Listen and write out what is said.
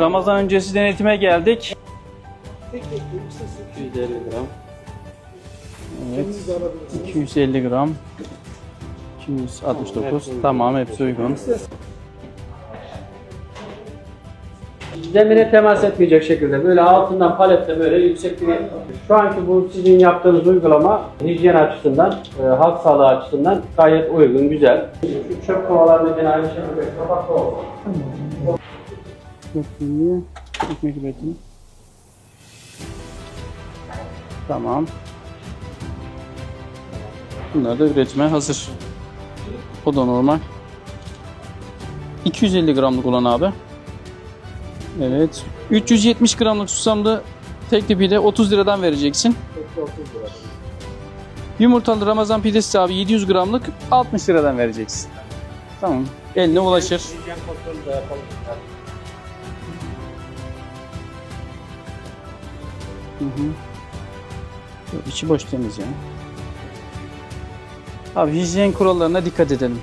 Ramazan öncesi denetime geldik. 250 gram. Evet. 250 gram. 269. Tamam hepsi uygun. Zemine temas etmeyecek şekilde böyle altından palette böyle yüksek bir şu anki bu sizin yaptığınız uygulama hijyen açısından, e, halk sağlığı açısından gayet uygun, güzel. Şu çöp kovalarını yine aynı şekilde kapaklı olsun. Köfteliği, ekmek üretimi. Tamam. Bunlar da üretime hazır. O da normal. 250 gramlık olan abi. Evet. 370 gramlık susamlı tekli pide 30 liradan vereceksin. Yumurtalı Ramazan pidesi abi 700 gramlık 60 liradan vereceksin. Tamam. Eline ulaşır. Hı hı. Yok, İçi boş temiz ya. Abi hijyen kurallarına dikkat edelim.